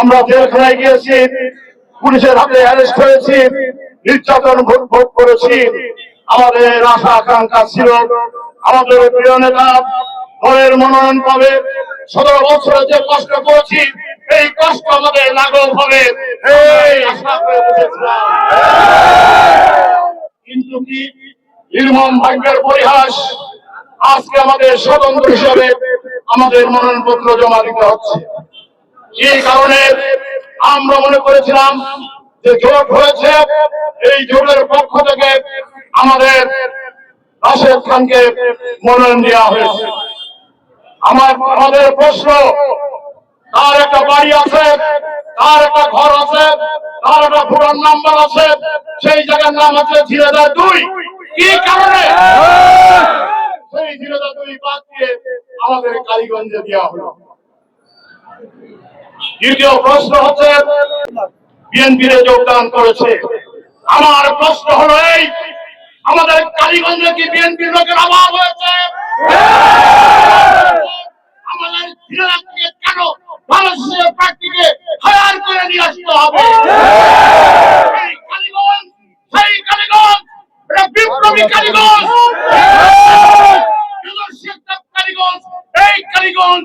আমরা জেলখানায় গিয়েছি, পুলিশের হাতে অ্যারেস্ট হয়েছি, নির্যাতন ভোট ভোট করেছি। আমাদের আশা, আকাঙ্ক্ষা ছিল, আমাদের প্রিয় নেতা দলের মনোনয়ন পাবে। সতেরো বছরে যে কষ্ট করেছি, এই কষ্ট আমাদের লাঘব হবে। এই কিন্তু কি নির্মম ভাগ্যের পরিহাস? আজকে আমাদের স্বতন্ত্র হিসাবে আমাদের মনোনয়নপত্র জমা দিতে হচ্ছে। এই কারণে আমরা মনে করেছিলাম যে জোট হয়েছে। এই জোটের পক্ষ থেকে আমাদের রাশেদ খানকে মনোনয়ন দেওয়া হয়েছে। আমার আমাদের প্রশ্ন তার একটা বাড়ি আছে তার একটা ঘর আছে তার একটা পুরান নাম্বার আছে সেই জায়গার নাম আছে ঝিলেদা দুই। কি কারণে? সেই ঝিলেদা দুই বাদ দিয়ে আমাদের কালীগঞ্জে দেওয়া হলো। দ্বিতীয় প্রশ্ন হচ্ছে বিএনপির যোগদান করেছে। আমার প্রশ্ন হলো এই, আমাদের কালীগঞ্জে কি বিএনপির লোকের অভাব হয়েছে? আমাদের ঝিনাইদহকে কেন ভারতীয় প্রার্থীকে হায়ার করে নিয়ে আসতে হবে? এই কালীগঞ্জ, সেই কালীগঞ্জ, এটা বিপ্লবী কালীগঞ্জ। কালীগঞ্জ, এই কালীগঞ্জ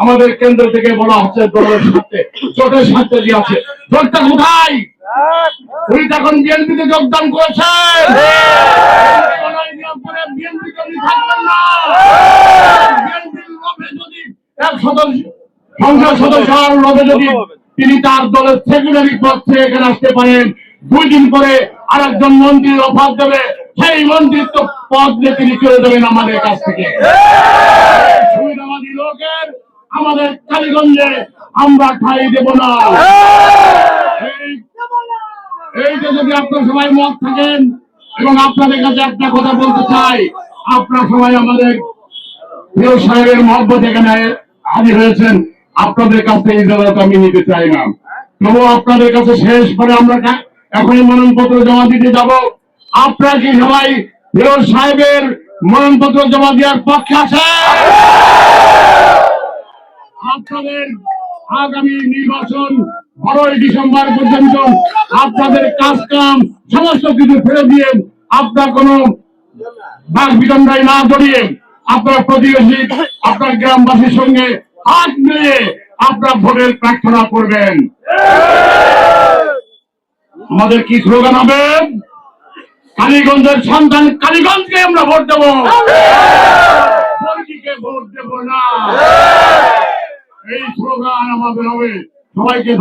আমাদের কেন্দ্র থেকে বলা হচ্ছে দলের সাথে জোটের সাথে দিয়ে আছে। জোটটা কোথায় উনি তখন বিএনপিতে যোগদান করেছেন সংসদ সদস্য লোভে যদি তিনি তার দলের সেক্রেটারি পদ থেকে এখানে আসতে পারেন, দুই দিন পরে আর একজন মন্ত্রীর অফার দেবে, সেই মন্ত্রিত্ব পদ নিয়ে তিনি চলে যাবেন আমাদের কাছ থেকে। আমাদের কালীগঞ্জে আমরা ঠাই দেব না। এই- এইটা যদি আপনার সবাই মত থাকেন এবং আপনাদের কাছে একটা কথা বলতে চাই আপনারা সবাই আমাদের প্রিয় সাহেবের মহব্বত এখানে হাজির হয়েছেন। আপনাদের কাছে এই জায়গাটা আমি নিতে চাই না। তবু আপনাদের কাছে শেষ করে আমরা এখনই মনোনয়নপত্র জমা দিতে যাব। আপনারা কি সবাই প্রিয় সাহেবের মনোনয়নপত্র জমা দেওয়ার পক্ষে আছে আপনাদের আগামী নির্বাচন বারোই ডিসেম্বর পর্যন্ত আপনাদের কাজ কাম সমস্ত কিছু ফেলে দিয়ে আপনার কোনো বাক বিতন্ডায় না জড়িয়ে আপনার প্রতিবেশী, আপনার গ্রামবাসীর সঙ্গে হাত মিলিয়ে আপনার ভোটের প্রার্থনা করবেন। আমাদের কি স্লোগান হবে? কালীগঞ্জের সন্তান কালীগঞ্জকে আমরা ভোট দেবো। হবে সবাইকে।